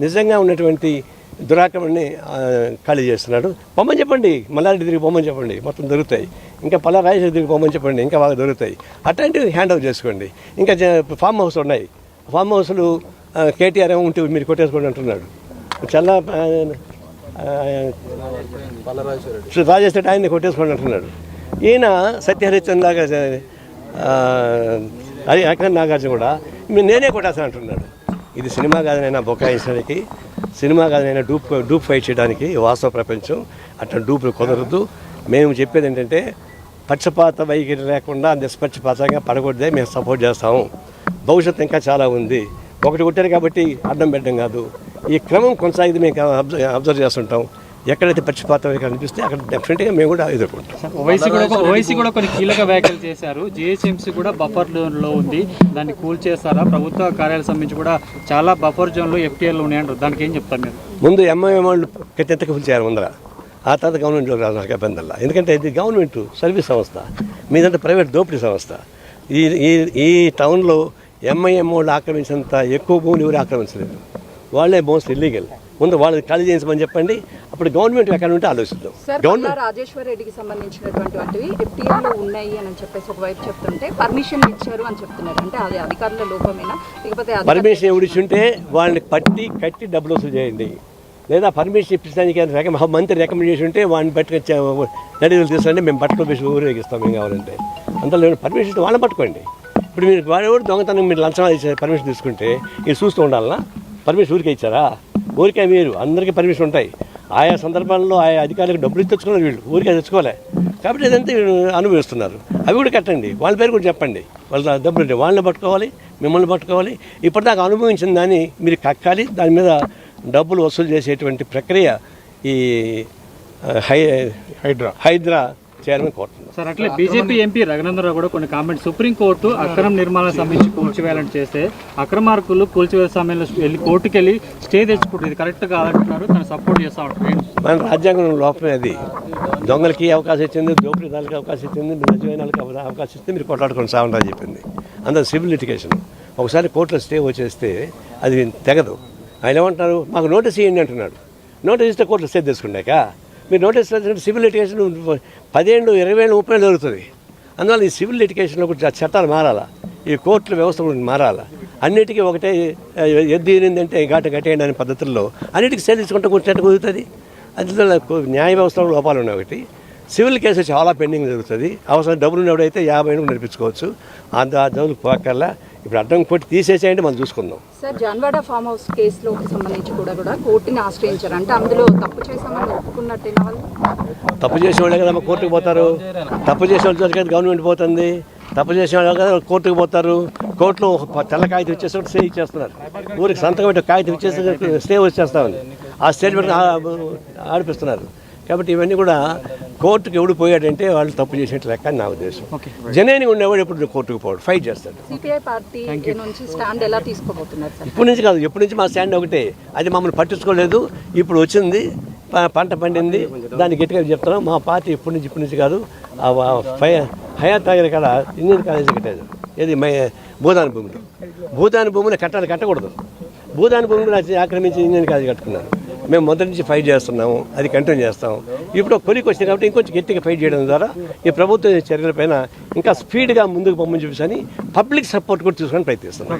నిజంగా ఉన్నటువంటి దురాక్రమణని ఖాళీ చేస్తున్నాడు. పొమ్మని చెప్పండి. మల్లారెడ్డి తిరిగి పొమ్మని చెప్పండి. మొత్తం దొరుకుతాయి. ఇంకా పల్లా రాజేశ్వరి తిరిగి పొమ్మని చెప్పండి. ఇంకా బాగా దొరుకుతాయి. అట్లాంటివి హ్యాండ్ ఓవర్ చేసుకోండి. ఇంకా ఫామ్ హౌస్ ఉన్నాయి. ఫామ్ హౌస్లు కేటీఆర్ ఏమో ఉంటే మీరు కొట్టేసుకోండి అంటున్నాడు. శ్రీ రాజేశ్వరి ఆయన్ని కొట్టేసుకోండి అంటున్నాడు. ఈయన సత్యహరిచంద్ర లాగా అక్కడ నాగార్జున కూడా "మీ- నేనే కొట్టేస్తాను అంటున్నాడు. ఇది సినిమా కాదనైనా బొకాయించడానికి సినిమా కాదనైనా డూప్ డూప్ ఫైట్ చేయడానికి వాస్తవ ప్రపంచం అట్లా డూపులు కుదరదు. మేము చెప్పేది ఏంటంటే పక్షపాత వైఖరి లేకుండా నిష్పక్షపాతంగా పడకూడదే మేము సపోర్ట్ చేస్తాము. భవిష్యత్తు ఇంకా చాలా ఉంది. ఒకటి కొట్టారు కాబట్టి అడ్డం పెట్టడం కాదు. ఈ క్రమం కొనసాగితే మేము అబ్జర్వ్ అబ్జర్వ్ చేస్తుంటాం. ఎక్కడైతే పక్షపాతం కనిపిస్తే అక్కడ డెఫినెట్గా మేము కూడా ఎదుర్కొంటాం. ఓవైసీ కూడా ఓవైసీ కూడా కొన్ని కీలక వ్యాఖ్యలు చేశారు. జిహెచ్ఎంసీ కూడా బఫర్ జోన్లో ఉంది. దాన్ని కూల్ చేస్తారా ప్రభుత్వ కార్యాలయం సంబంధించి కూడా చాలా బఫర్ జోన్లో ఎఫ్టీఎల్ ఉన్నాయంటారు దానికి ఏం చెప్తారు మీరు? ముందు ఎంఐఎం వాళ్ళు ఎత్తకు పిలిచారు ముందర. ఆ తర్వాత గవర్నమెంట్లో రాదు నాకు ఇబ్బంది ఎందుకంటే ఇది గవర్నమెంట్ సర్వీస్ సంస్థ. మీదంటే ప్రైవేట్ దోపిడీ సంస్థ. ఈ ఈ ఈ టౌన్లో ఎంఐఎం వాళ్ళు ఆక్రమించినంత ఎక్కువ భూమిని ఎవరు ఆక్రమించలేదు. వాళ్ళే మోస్ట్ ఇల్లీగల్ ముందు వాళ్ళని ఖాళీ చేయించమని చెప్పండి. అప్పుడు గవర్నమెంట్ ఎక్కడ ఉంటే ఆలోచిద్దాం. గవర్నమెంట్ రాజేశ్వర్ రెడ్డికి ఉన్నాయి అని చెప్పేసి ఒకవైపు చెప్తుంటే పర్మిషన్ ఇచ్చారు అని చెప్తున్నారు. అంటే అది అధికారుల లోపమేనా? లేకపోతే పర్మిషన్ వాళ్ళని పట్టి కట్టి డబ్బులు వసూలు చేయండి. లేదా పర్మిషన్ ఇప్పించడానికి మంత్రి రికమెండ్ చేసి ఉంటే వాడిని పట్టుకొచ్చే నడిలు తీసుకుంటే మేము బట్టలు వేసి ఊరేగిస్తాం మేము కావాలంటే. అంతలో పర్మిషన్ వాళ్ళని పట్టుకోండి. ఇప్పుడు మీరు వాడు ఎవరు దొంగతనం మీరు లంచం ఇచ్చే పర్మిషన్ తీసుకుంటే ఇది చూస్తూ ఉండాలనా? పర్మిషన్ ఊరికే ఇచ్చారా? ఊరికే మీరు అందరికీ పర్మిషన్ ఉంటాయి. ఆయా సందర్భాల్లో ఆయా అధికారులకు డబ్బులు ఇచ్చి తెచ్చుకున్నారు వీళ్ళు. ఊరికే తెచ్చుకోలే కాబట్టి ఇదంతా అనుభవిస్తున్నారు. అవి కూడా కట్టండి. వాళ్ళ పేరు కూడా చెప్పండి. వాళ్ళ డబ్బులు ఉంటాయి వాళ్ళని పట్టుకోవాలి మిమ్మల్ని పట్టుకోవాలి. ఇప్పటిదాకా అనుభవించిన దాన్ని మీరు కక్కాలి. దాని మీద డబ్బులు వసూలు చేసేటువంటి ప్రక్రియ ఈ హై హైడ్రా. హైడ్రా చేయాలని కోరుతున్నాను సార్ అట్లే బీజేపీ ఎంపీ రఘునందరావు కూడా కొన్ని కామెంట్స్. సుప్రీంకోర్టు అక్రమ నిర్మాణం సంబంధించి కూల్చివేయాలని చేస్తే అక్రమార్కులు కూల్చివేసే సమయంలో వెళ్ళి కోర్టుకి వెళ్ళి స్టే తెచ్చుకుంటుంది ఇది కరెక్ట్ కాదంటున్నారు తను సపోర్ట్ చేస్తా ఉంటారు? మన రాజ్యాంగం లోపమే అది. దొంగలకి అవకాశం ఇచ్చింది దోపిడీదారులకి అవకాశం ఇచ్చింది నిజమైన వాళ్ళకి అవ- అవకాశం ఇస్తే మీరు కొట్లాడుకొని సాగుంటారని చెప్పింది. అందరూ సివిల్ లిటిగేషన్. ఒకసారి కోర్టులో స్టే వచ్చేస్తే అది తెగదు. ఆయన ఏమంటారు మాకు నోటీస్ ఇవ్వండి అంటున్నాడు. నోటీస్ ఇస్తే కోర్టులో స్టే తీసుకున్నాక మీరు నోటీస్ వచ్చినప్పుడు సివిల్ లిటిగేషన్ పదిహేను ఇరవై ఏళ్ళు ముప్పై ఏళ్ళు జరుగుతుంది. అందువల్ల ఈ సివిల్ లిటిగేషన్లో కూడా చట్టాలు మారాలా? ఈ కోర్టుల వ్యవస్థ కూడా మారాలా? అన్నిటికీ ఒకటే ఎద్దు ఏనిందంటే ఘాట కట్టేయండి అనే పద్ధతుల్లో అన్నిటికీ సేల్ తీసుకుంటే కూర్చున్నట్టు కుదురుతుంది. అందువల్ల న్యాయ వ్యవస్థలో లోపాలు ఉన్నాయి ఒకటి. సివిల్ కేసు చాలా పెండింగ్ జరుగుతుంది. అవసరం డబ్బులు ఉన్నప్పుడైతే యాభై ఏళ్ళు నడిపించుకోవచ్చు అంత ఆ డబ్బులు పోకల్లా ఇప్పుడు అడ్డం కొట్టి తీసేసేయండి మనం చూసుకుందాం. సార్ జాన్వాడ ఫామ్ హౌస్ కేసులోకి సంబంధించి కూడా కూడా కోర్టుని ఆశ్రయించారు. అంటే అందులో తప్పు చేశామని ఒప్పుకున్నట్టేనా వాళ్ళు తప్పు చేసిన వాళ్ళే కదా కోర్టుకు పోతారు. తప్పు చేసిన వాళ్ళు దొరికేది గవర్నమెంట్ పోతుంది. తప్పు చేసిన వాళ్ళు కదా కోర్టుకు పోతారు. కోర్టులో తెల్ల కాగితం ఇచ్చేసి స్టే ఇచ్చేస్తున్నారు. ఊరికి సంతకం పెట్టి కాగితం ఇచ్చేసి స్టే వచ్చేస్తామని ఆ స్టేట్మెంట్ ఆడిపిస్తున్నారు. కాబట్టి ఇవన్నీ కూడా కోర్టుకు ఎవడు పోయాడంటే వాళ్ళు తప్పు చేసినట్టు లెక్క అని నా ఉద్దేశం. జనేని ఉండేవాడు ఎప్పుడు కోర్టుకు పోడు. ఫైట్ చేస్తాడు. సిపిఐ పార్టీ నుంచి స్టాండ్ ఎలా తీసుకోబోతున్నారు సార్? ఇప్పటి నుంచి కాదు ఎప్పటి నుంచి మా స్టాండ్ ఒకటే. అది మమ్మల్ని పట్టించుకోలేదు. ఇప్పుడు వచ్చింది పంట పండింది. దాన్ని గట్టిగా చెప్తున్నాం. మా పార్టీ ఇప్పటి నుంచి ఇప్పటి నుంచి కాదు. హయాత్ నగర్ కాడ ఇంజనీర్ కాలేజీ కట్టేది. ఏది మై భూదాన భూమిలో. భూదాన భూమిలో కట్టాలి కట్టకూడదు. భూదాన భూమిని వచ్చి ఆక్రమించి ఇంజనీర్ కాలేజీ కట్టుకున్నారు. మేము మొదటి నుంచి ఫైట్ చేస్తున్నాము అది కంటిన్యూ చేస్తాం ఇప్పుడు కొలికి వచ్చింది కాబట్టి ఇంకొంచెం గట్టిగా ఫైట్ చేయడం ద్వారా ఈ ప్రభుత్వ చర్యలపైన ఇంకా స్పీడ్గా ముందుకు పంపని పబ్లిక్ సపోర్ట్ కూడా తీసుకొని ప్రయత్నిస్తున్నాం.